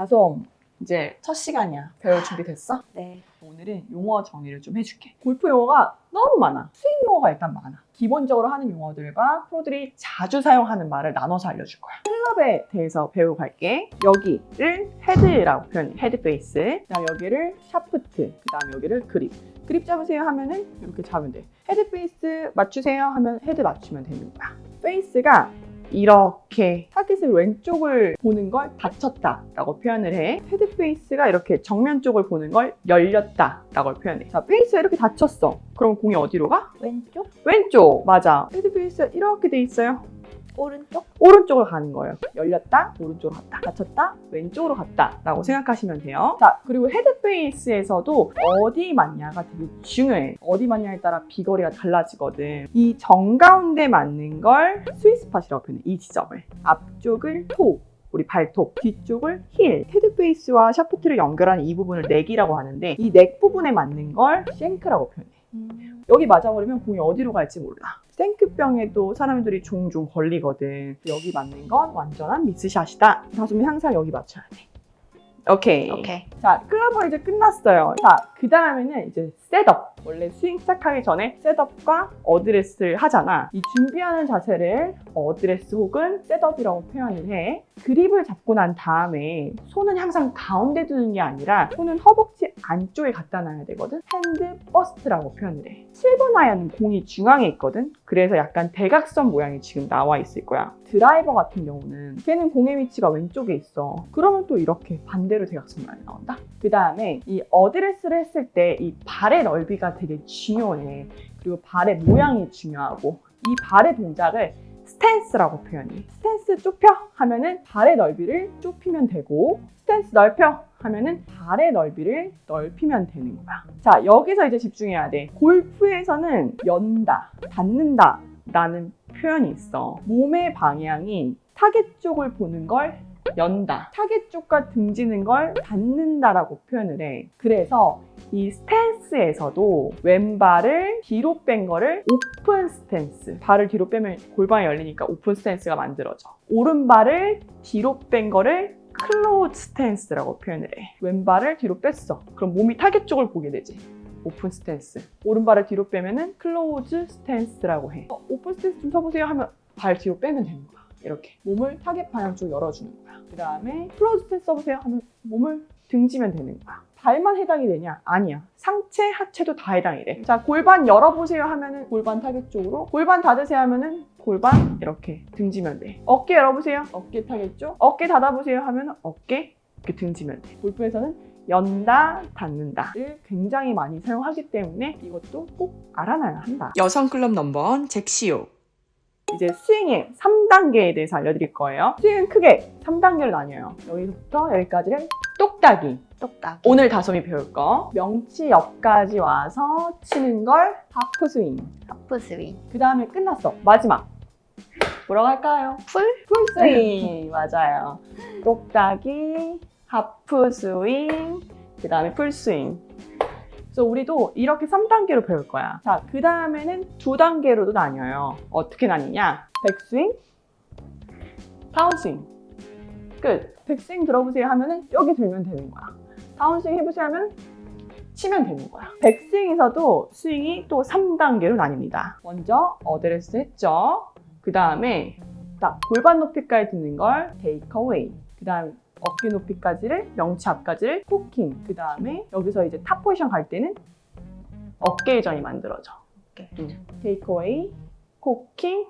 다솜, 이제 첫 시간이야. 배울 준비 됐어? 네. 오늘은 용어 정리를 좀 해줄게. 골프 용어가 너무 많아. 스윙 용어가 일단 많아. 기본적으로 하는 용어들과 프로들이 자주 사용하는 말을 나눠서 알려줄 거야. 클럽에 대해서 배우고 갈게. 여기를 헤드라고 표현해. 헤드 페이스. 그다음 여기를 샤프트. 그 다음 여기를 그립. 그립 잡으세요 하면은 이렇게 잡으면 돼. 헤드 페이스 맞추세요 하면 헤드 맞추면 되는 거야. 페이스가 이렇게 타깃을 왼쪽을 보는 걸 닫혔다 라고 표현을 해. 헤드 페이스가 이렇게 정면 쪽을 보는 걸 열렸다 라고 표현해. 자, 페이스가 이렇게 닫혔어. 그럼 공이 어디로 가? 왼쪽? 왼쪽. 맞아. 헤드 페이스가 이렇게 돼 있어요. 오른쪽? 오른쪽으로 가는 거예요. 열렸다, 오른쪽으로 갔다. 닫혔다, 왼쪽으로 갔다. 라고 생각하시면 돼요. 자, 그리고 헤드 페이스에서도 어디 맞냐가 되게 중요해. 어디 맞냐에 따라 비거리가 달라지거든. 이 정가운데 맞는 걸 스위스팟이라고 표현해. 이 지점을. 앞쪽을 토. 우리 발톱, 뒤쪽을 힐, 헤드 페이스와 샤프트를 연결하는 이 부분을 넥이라고 하는데 이 넥 부분에 맞는 걸 쉔크라고 표현해. 음. 여기 맞아버리면 공이 어디로 갈지 몰라. 생크병에도 사람들이 종종 걸리거든. 여기 맞는 건 완전한 미스샷이다. 다솜이 항상 여기 맞춰야 돼. 오케이. 오케이. 자, 클러버 이제 끝났어요. 자, 그 다음에는 이제 셋업. 원래 스윙 시작하기 전에 셋업과 어드레스를 하잖아. 이 준비하는 자세를 어드레스 혹은 셋업이라고 표현을 해. 그립을 잡고 난 다음에 손은 항상 가운데 두는 게 아니라 손은 허벅지 안쪽에 갖다 놔야 되거든. 핸드 버스트라고 표현을 해. 7번 아이언은 공이 중앙에 있거든. 그래서 약간 대각선 모양이 지금 나와 있을 거야. 드라이버 같은 경우는 걔는 공의 위치가 왼쪽에 있어. 그러면 또 이렇게 반대로 대각선 모양이 나온다. 그 다음에 이 어드레스를 했을 때 이 발의 넓이가 되게 중요해. 그리고 발의 모양이 중요하고 이 발의 동작을 스탠스라고 표현해. 스탠스 좁혀 하면은 발의 넓이를 좁히면 되고 스탠스 넓혀 하면은 발의 넓이를 넓히면 되는 거야. 자, 여기서 이제 집중해야 돼. 골프에서는 연다, 닫는다 라는 표현이 있어. 몸의 방향이 타겟 쪽을 보는 걸 연다. 타겟 쪽과 등지는 걸 닫는다라고 표현을 해. 그래서 이 스탠스에서도 왼발을 뒤로 뺀 거를 오픈 스탠스. 발을 뒤로 빼면 골반이 열리니까 오픈 스탠스가 만들어져. 오른발을 뒤로 뺀 거를 클로즈 스탠스라고 표현을 해. 왼발을 뒤로 뺐어. 그럼 몸이 타겟 쪽을 보게 되지. 오픈 스탠스. 오른발을 뒤로 빼면은 클로즈 스탠스라고 해. 어, 오픈 스탠스 좀 서보세요 하면 발 뒤로 빼면 되는 거야. 이렇게 몸을 타겟 방향 쪽 열어주는 거야. 그 다음에 클로즈 스탠스 써보세요 하면 몸을 등지면 되는 거야. 발만 해당이 되냐? 아니야. 상체, 하체도 다 해당이 돼. 자, 골반 열어보세요 하면은 골반 타겟 쪽으로, 골반 닫으세요 하면은 골반 이렇게 등지면 돼. 어깨 열어보세요. 어깨 타겟 쪽. 어깨 닫아보세요 하면은 어깨 이렇게 등지면 돼. 골프에서는 연다, 닫는다를 굉장히 많이 사용하기 때문에 이것도 꼭 알아놔야 한다. 여성 클럽 넘버원 잭시오. 이제 스윙의 3단계에 대해서 알려드릴 거예요. 스윙은 크게 3단계로 나뉘어요. 여기서부터 여기까지를 똑딱이. 똑딱. 오늘 다솜이 배울 거. 명치 옆까지 와서 치는 걸 하프 스윙. 하프 스윙. 그 다음에 끝났어. 마지막. 뭐라고 할까요? 풀? 풀 스윙. 맞아요. 똑딱이, 하프 스윙, 그 다음에 풀 스윙. 그래서 우리도 이렇게 3단계로 배울 거야. 자, 그 다음에는 두 단계로도 나뉘어요. 어떻게 나뉘냐? 백스윙, 다운스윙. 끝. 백스윙 들어보세요 하면은 여기 들면 되는 거야. 다운스윙 해보세요 하면 치면 되는 거야. 백스윙에서도 스윙이 또 3단계로 나뉩니다. 먼저 어드레스 했죠. 그 다음에 딱 골반 높이까지 듣는 걸 테이크 어웨이. 그 다음 어깨 높이까지를 명치 앞까지를 코킹. 그 다음에 여기서 이제 탑 포지션 갈 때는 어깨 회전이 만들어져. 테이크 어웨이, 코킹,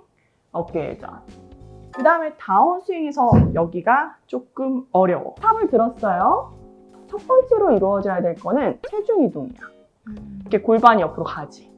어깨 회전. 그 다음에 다운 스윙에서 여기가 조금 어려워. 탑을 들었어요. 첫 번째로 이루어져야 될 거는 체중 이동이야. 이렇게 골반이 옆으로 가지.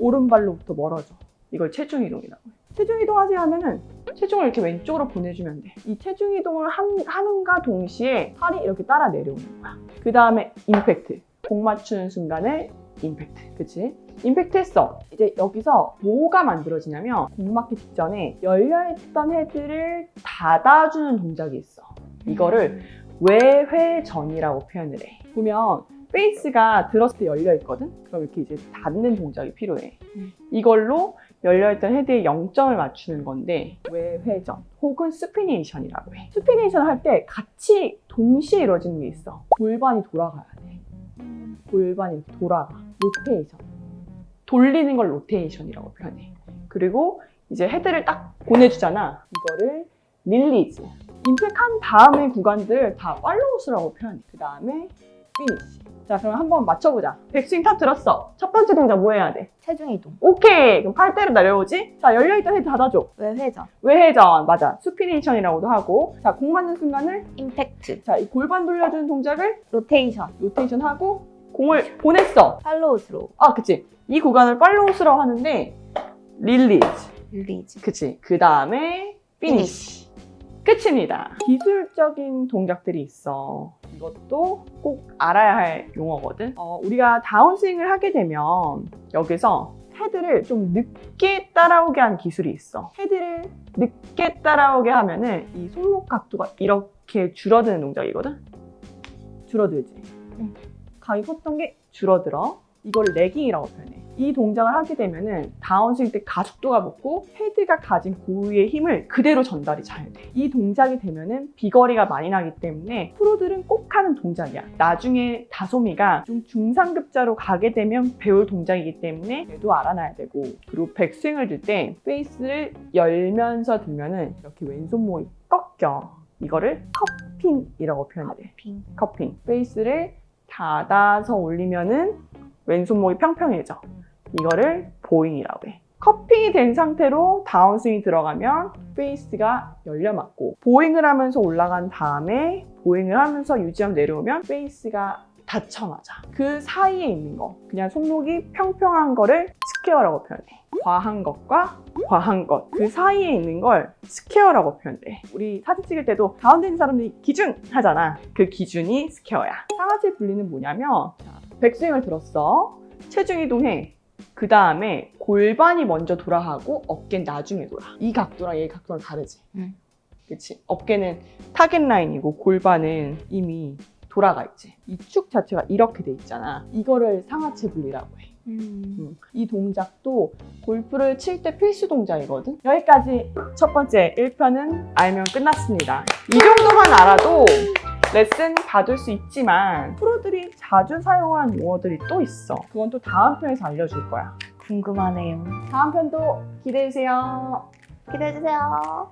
오른발로부터 멀어져. 이걸 체중 이동이라고 해. 체중 이동하세요 하면은 체중을 이렇게 왼쪽으로 보내주면 돼. 이 체중 이동을 한- 하는가 동시에 팔이 이렇게 따라 내려오는 거야. 그 다음에 임팩트. 공 맞추는 순간에 임팩트. 그치? 임팩트 했어. 이제 여기서 뭐가 만들어지냐면 공 맞기 직전에 열려있던 헤드를 닫아주는 동작이 있어. 이거를 외회전이라고 표현을 해. 보면 페이스가 들었을 때 열려 있거든. 그럼 이렇게 이제 닫는 동작이 필요해. 음. 이걸로 열려있던 헤드의 0점을 맞추는 건데 외회전 혹은 스피네이션이라고 해. 스피네이션 할 때 같이 도 동시에 이루어지는 게 있어. 골반이 돌아가야 돼. 골반이 돌아가. 로테이션. 돌리는 걸 로테이션이라고 표현해. 그리고 이제 헤드를 딱 보내주잖아. 이거를 릴리즈. 임팩한 다음의 구간들 다 팔로우스라고 표현해. 그 다음에 피니시. 자, 그럼 한번 맞춰보자. 백스윙 탑 들었어. 첫 번째 동작 뭐 해야 돼? 체중 이동. 오케이. 그럼 팔대로 내려오지? 자, 열려있던 헤드 닫아줘. 외회전. 외회전. 맞아. 수피니션이라고도 하고. 자, 공 맞는 순간을 임팩트. 자, 이 골반 돌려주는 동작을 로테이션. 로테이션 하고 공을 보냈어. 팔로우 스로우. 아, 그치. 이 구간을 팔로우스라고 하는데 릴리즈. 릴리즈. 그치. 그 다음에 피니시. 끝입니다. 기술적인 동작들이 있어. 이것도 꼭 알아야 할 용어거든. 어, 우리가 다운스윙을 하게 되면 여기서 헤드를 좀 늦게 따라오게 하는 기술이 있어. 헤드를 늦게 따라오게 하면은 이 손목 각도가 이렇게 줄어드는 동작이거든. 줄어들지. 응. 각이 컸던 게 줄어들어. 이걸 레깅이라고 표현해. 이 동작을 하게 되면은 다운스윙 때 가속도가 붙고 헤드가 가진 고유의 힘을 그대로 전달이 잘 돼. 이 동작이 되면은 비거리가 많이 나기 때문에 프로들은 꼭 하는 동작이야. 나중에 다소미가 좀 중상급자로 가게 되면 배울 동작이기 때문에 얘도 알아놔야 되고 그리고 백스윙을 들 때 페이스를 열면서 들면은 이렇게 왼손 목이 꺾여. 이거를 커핑이라고 표현해. 핑. 커핑. 페이스를 닫아서 올리면은 왼손목이 평평해져. 이거를 보잉이라고 해. 커핑이 된 상태로 다운스윙이 들어가면 페이스가 열려 맞고 보잉을 하면서 올라간 다음에 보잉을 하면서 유지하면 내려오면 페이스가 닫혀 맞아. 그 사이에 있는 거, 그냥 손목이 평평한 거를 스퀘어라고 표현해. 과한 것과 과한 것, 그 사이에 있는 걸 스퀘어라고 표현해. 우리 사진 찍을 때도 있는 사람들이 기준 하잖아. 그 기준이 스퀘어야. 상하체 분리는 뭐냐면 자, 백스윙을 들었어. 체중 이동해. 그 다음에 골반이 먼저 돌아가고 어깨는 나중에 돌아. 이 각도랑 이 각도랑 다르지. 응. 그치? 어깨는 타겟 라인이고 골반은 이미 돌아가 있지. 이 축 자체가 이렇게 돼 있잖아. 이거를 상하체 분리라고 해. 음. 음. 이 동작도 골프를 칠 때 필수 동작이거든. 여기까지 첫 번째 1편은 알면 끝났습니다. 이 정도만 알아도 레슨 받을 수 있지만 프로들이 자주 사용하는 용어들이 또 있어. 그건 또 다음 편에서 알려줄 거야. 궁금하네요. 다음 편도 기대해주세요. 기대해주세요.